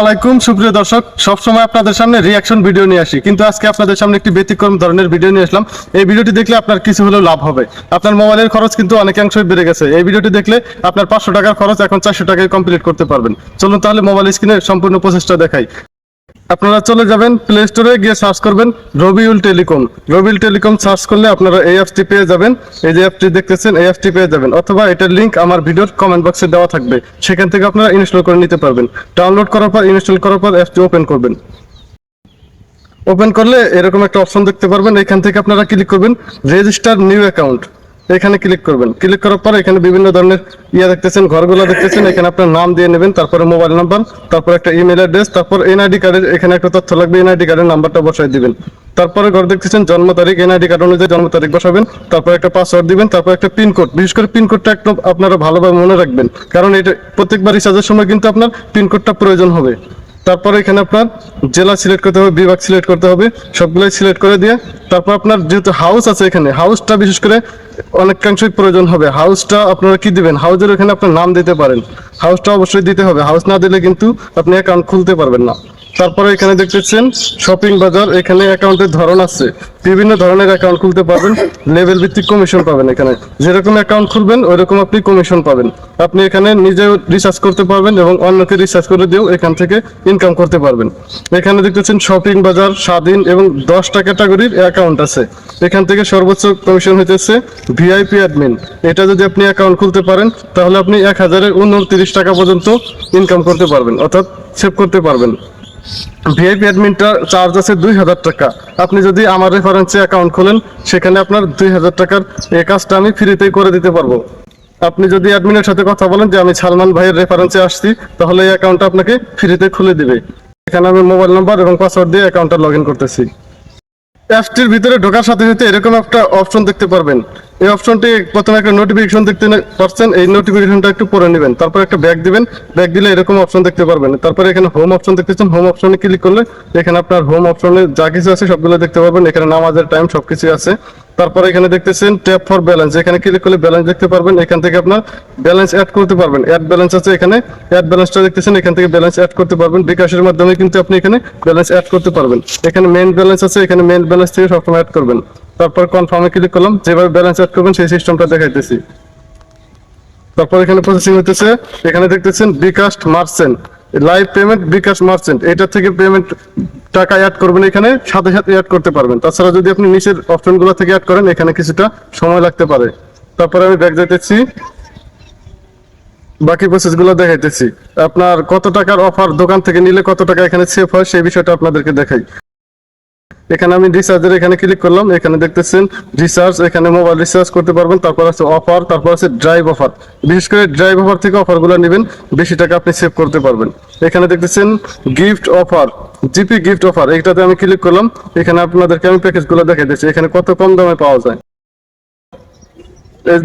আলাইকুম, সুপ্রিয় দর্শক। সবসময় আপনাদের সামনে রিয়াকশন ভিডিও নিয়ে আসি। কিন্তু আজকে আপনাদের সামনে একটি ব্যতিক্রম ধরনের ভিডিও নিয়ে আসলাম। এই ভিডিওটি দেখলে আপনার কিছু হলেও লাভ হবে। আপনার মোবাইলের খরচ কিন্তু অনেকাংশই বেড়ে গেছে। এই ভিডিওটি দেখলে আপনার পাঁচশো টাকার খরচ এখন চারশো টাকায় কমপ্লিট করতে পারবেন। চলুন তাহলে মোবাইল স্ক্রিনের সম্পূর্ণ প্রচেষ্টা দেখাই। আপনারা চলে যাবেন প্লে স্টোরে গিয়ে সার্চ করবেন Rabiul telecom Rabiul telecom search করলে আপনারা এই অ্যাপটি পেয়ে যাবেন। এই যে অ্যাপটি দেখতেছেন, এই অ্যাপটি পেয়ে যাবেন। অথবা এটার লিংক আমার ভিডিওর কমেন্ট বক্সে দেওয়া থাকবে। সেখান থেকে আপনারা ইনস্টল করে নিতে পারবেন। ডাউনলোড করার পর ইনস্টল করার পর অ্যাপটি ওপেন করবেন। ওপেন করলে এরকম একটা অপশন দেখতে পারবেন। এখান থেকে আপনারা ক্লিক করবেন রেজিস্টার নিউ অ্যাকাউন্ট এখানে ক্লিক করবেন। ক্লিক করার পর এখানে বিভিন্ন ধরনের ইয়া দেখতেছেন, ঘরগুলো দেখতেছেন, এখানে আপনার নাম দিয়ে নেবেন, তারপরে মোবাইল নাম্বার তারপর একটা ইমেল অ্যাড্রেস তারপর এনআইডি কার্ডের এখানে একটা তথ্য লাগবে এনআইডি কার্ডের নাম্বারটা বসাই দিবেন। তারপরে ঘর দেখতেছেন, জন্ম তারিখ এনআইডি কার্ড অনুযায়ী জন্ম তারিখ বসাবেন, তারপর একটা পাসওয়ার্ড দিবেন, তারপর একটা পিন কোড বিশেষ করে পিন কোডটা একটু আপনারা ভালোভাবে মনে রাখবেন, কারণ এটা প্রত্যেকবার রিচার্জের সময় কিন্তু আপনার পিন কোডটা প্রয়োজন হবে। তারপরে এখানে আপনার জেলা সিলেক্ট করতে হবে, বিভাগ সিলেক্ট করতে হবে, সবগুলোই সিলেক্ট করে দিয়ে তারপর আপনার যেহেতু হাউস আছে এখানে হাউসটা বিশেষ করে অনেকাংশই প্রয়োজন হবে। হাউসটা আপনারা কি দিবেন? হাউসের ওখানে আপনার নাম দিতে পারেন। হাউসটা অবশ্যই দিতে হবে। হাউস না দিলে কিন্তু আপনি অ্যাকাউন্ট খুলতে পারবেন না। তারপরে এখানে দেখতেছেন শপিং বাজার, এখানে অ্যাকাউন্টের ধরন আছে। বিভিন্ন ধরনের অ্যাকাউন্ট খুলতে পারবেন লেভেল ভিত্তিক কমিশন পাবেন এখানে। যেরকম অ্যাকাউন্ট খুলবেন, ওইরকম আপনি কমিশন পাবেন। আপনি এখানে নিজেও রিসার্চ করতে পারবেন এবং অন্যকে রিসার্চ করে দিয়েও এখান থেকে ইনকাম করতে পারবেন। এখানে দেখতেছেন শপিং বাজার, স্বাধীন এবং দশটা ক্যাটাগরির অ্যাকাউন্ট আছে। এখান থেকে সর্বোচ্চ কমিশন হইতেছে ভিআইপি অ্যাডমিন এটা যদি আপনি অ্যাকাউন্ট খুলতে পারেন, তাহলে আপনি এক হাজারের উনত্রিশ টাকা পর্যন্ত ইনকাম করতে পারবেন, অর্থাৎ সেভ করতে পারবেন। ভিআইপি অ্যাডমিনটা চার্জ আছে দুই হাজার টাকা। আপনি যদি আমার রেফারেন্সে অ্যাকাউন্ট খোলেন, সেখানে আপনার দুই হাজার টাকার এই কাজটা আমি ফ্রিতেই করে দিতে পারব। আপনি যদি অ্যাডমিনের সাথে কথা বলেন যে আমি সালমান ভাইয়ের রেফারেন্সে আসছি, তাহলে এই অ্যাকাউন্টটা আপনাকে ফ্রিতে খুলে দিবে। এখানে আমি মোবাইল নাম্বার এবং পাসওয়ার্ড দিয়ে অ্যাকাউন্টটা লগ ইন করতেছি। অ্যাপটির ভিতরে ঢোকার সাথে সাথে এরকম একটা অপশন দেখতে পারবেন। এই অপশনটি প্রথমে একটা নোটিফিকেশন দেখতে পাচ্ছেন এই নোটিফিকেশনটা একটু পরে নেবেন। তারপর একটা ব্যাক দিবেন। ব্যাক দিলে এরকম অপশন দেখতে পারবেন। তারপরে এখানে হোম অপশন দেখতেছেন হোম অপশনে ক্লিক করলে এখানে আপনার হোম অপশনে যা কিছু আছে সবগুলো দেখতে পারবেন। এখানে নামাজের টাইম সবকিছু আছে। তারপরে এখানে দেখতেছেন ট্যাপ ফর ব্যালেন্স এখানে ক্লিক করলে ব্যালেন্স দেখতে পারবেন। এখান থেকে আপনার ব্যালেন্স অ্যাড করতে পারবেন। অ্যাড ব্যালেন্স আছে এখানে। অ্যাড ব্যালেন্সটা দেখতেছেন, এখান থেকে ব্যালেন্স অ্যাড করতে পারবেন। বিকাশের মাধ্যমে কিন্তু আপনি এখানে ব্যালেন্স অ্যাড করতে পারবেন। এখানে মেন ব্যালেন্স আছে, এখানে মেন ব্যালেন্স থেকে সবসময় অ্যাড করবেন। তারপর কনফার্মে ক্লিক করলাম, যেভাবে ব্যালেন্স অ্যাড করবেন সেই সিস্টেমটা দেখাইতেছি। তারপর এখানে প্রসেসিং হইতেছে, এখানে দেখতেছেন bKash merchant live payment bKash merchant এটা থেকে পেমেন্ট টাকা অ্যাড করবেন এখানে, সাথে সাথে অ্যাড করতে পারবেন। তাছাড়া যদি আপনি নিচের অপশনগুলো থেকে অ্যাড করেন, এখানে কিছুটা সময় লাগতে পারে। তারপরে আমি ব্যাক যাইতেছি, বাকি প্রসেসগুলো দেখাইতেছি। আপনার কত টাকার অফার দোকান থেকে নিলে কত টাকা এখানে সেভ হয়, সেই বিষয়টা আপনাদেরকে দেখাই। এখানে আমি রিচার্জের এখানে ক্লিক করলাম, এখানে দেখতেছেন রিচার্জ এখানে মোবাইল রিচার্জ করতে পারবেন, তারপর আছে অফার তারপর আছে ড্রাইভ অফার বিশেষ করে ড্রাইভ অফার থেকে অফারগুলো নেবেন, বেশি টাকা আপনি সেভ করতে পারবেন। এখানে দেখতেছেন gift offer GP gift offer এটাতে আমি ক্লিক করলাম, এখানে আপনাদেরকে আমি প্যাকেজগুলো দেখে দিচ্ছি, এখানে কত কম দামে পাওয়া যায়।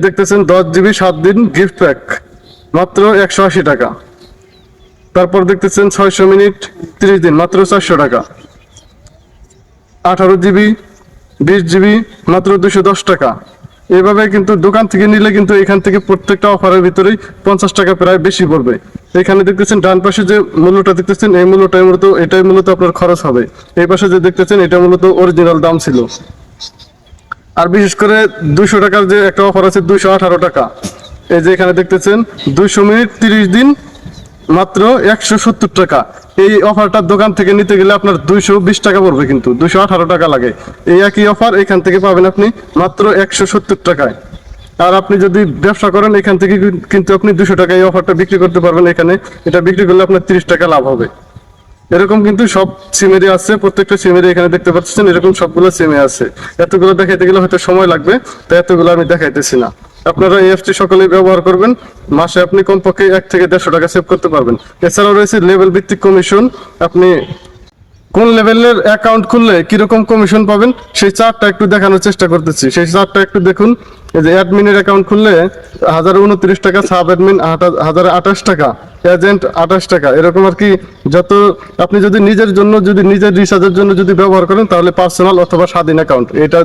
দেখতেছেন দশ জিবি সাত দিন গিফট প্যাক মাত্র একশো আশি টাকা। তারপর দেখতেছেন ছয়শো মিনিট ত্রিশ দিন, মাত্র চারশো টাকা। আঠারো জিবি, বিশ জিবি, মাত্র দুশো দশ টাকা। এভাবে কিন্তু দোকান থেকে নিলে কিন্তু এখান থেকে প্রত্যেকটা অফারের ভিতরেই পঞ্চাশ টাকা প্রায় বেশি পড়বে। এখানে দেখতেছেন ডান পাশে যে মূল্যটা দেখতেছেন, এই মূল্যটাই মূলত, এটাই মূলত আপনার খরচ হবে। এই পাশে যে দেখতেছেন, এটা মূলত অরিজিনাল দাম ছিল। আর বিশেষ করে দুইশো টাকার যে একটা অফার আছে, দুইশো আঠারো টাকা। এই যে এখানে দেখতেছেন, দুইশো মিনিট তিরিশ দিন মাত্র একশো সত্তর টাকা। এই অফারটার দোকান থেকে নিতে গেলে আপনার দুইশো বিশ টাকা পড়বে কিন্তু, দুইশো আঠারো টাকা লাগে। এই একই অফার এখান থেকে পাবেন আপনি মাত্র একশো সত্তর টাকায়। আর আপনি যদি ব্যবসা করেন, এখান থেকে কিন্তু আপনি দুশো টাকা এই অফারটা বিক্রি করতে পারবেন এখানে। এটা বিক্রি করলে আপনার তিরিশ টাকা লাভ হবে। এরকম কিন্তু সব সিমেরই আছে, প্রত্যেকটা সিমেরই এখানে দেখতে পাচ্ছেন, এরকম সবগুলো সিমে আছে। এতগুলো দেখাইতে গেলে হয়তো সময় লাগবে তাই এতগুলো আমি দেখাইতেছি না। আপনারা এফটি সকলে ব্যবহার করবেন। মাসে আপনি কমপক্ষে এক থেকে দেড়শো টাকা সেভ করতে পারবেন। এছাড়াও রয়েছে লেভেল ভিত্তিক কমিশন আপনি কোন লেভেলের অ্যাকাউন্ট খুললে কীরকম কমিশন পাবেন, সেই চার্টটা একটু দেখানোর চেষ্টা করতেছি। সেই চারটা একটু দেখুন। এই যে অ্যাডমিনের অ্যাকাউন্ট খুললে হাজার উনত্রিশ টাকা সাব অ্যাডমিন হাজার আঠাশ টাকা। এজেন্ট আঠাশ টাকা। এরকম আর কি যত আপনি যদি নিজের জন্য, যদি নিজের রিচার্জের জন্য যদি ব্যবহার করেন, তাহলে পার্সোনাল অথবা স্বাধীন অ্যাকাউন্ট এটা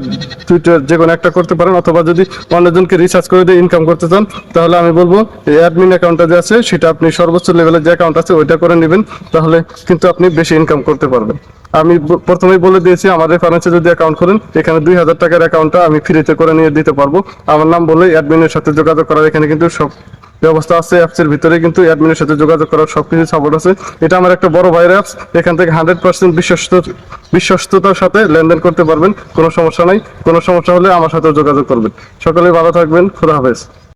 টুইটার যে কোনো একটা করতে পারেন, অথবা যদি অন্যজনকে রিচার্জ করে দিয়ে ইনকাম করতে চান, তাহলে আমি বলব অ্যাডমিন অ্যাকাউন্টটা যে আছে, সেটা আপনি সর্বোচ্চ লেভেলের যে অ্যাকাউন্ট আছে, ওইটা করে নেবেন, তাহলে কিন্তু আপনি বেশি ইনকাম করতে পারবেন। আমি প্রথমেই বলে দিয়েছি, আমার রেফারেন্সে যদি অ্যাকাউন্ট করেন, এখানে দুই হাজার টাকার অ্যাকাউন্টটা আমি ফ্রিতে করে নিয়ে দিতে পারব। আমার নাম বলে অ্যাডমিনের সাথে যোগাযোগ করার এখানে কিন্তু সব ব্যবস্থা আছে অ্যাপসের ভিতরে, কিন্তু অ্যাডমিনের সাথে যোগাযোগ করার সবকিছু সাপোর্ট আছে। এটা আমার একটা বড় ভাইয়ের অ্যাপস এখান থেকে হান্ড্রেড পার্সেন্ট বিশ্বস্ত, বিশ্বস্ততার সাথে লেনদেন করতে পারবেন, কোনো সমস্যা নাই। কোনো সমস্যা হলে আমার সাথে যোগাযোগ করবেন। সকলে ভালো থাকবেন খোলা হাফেজ।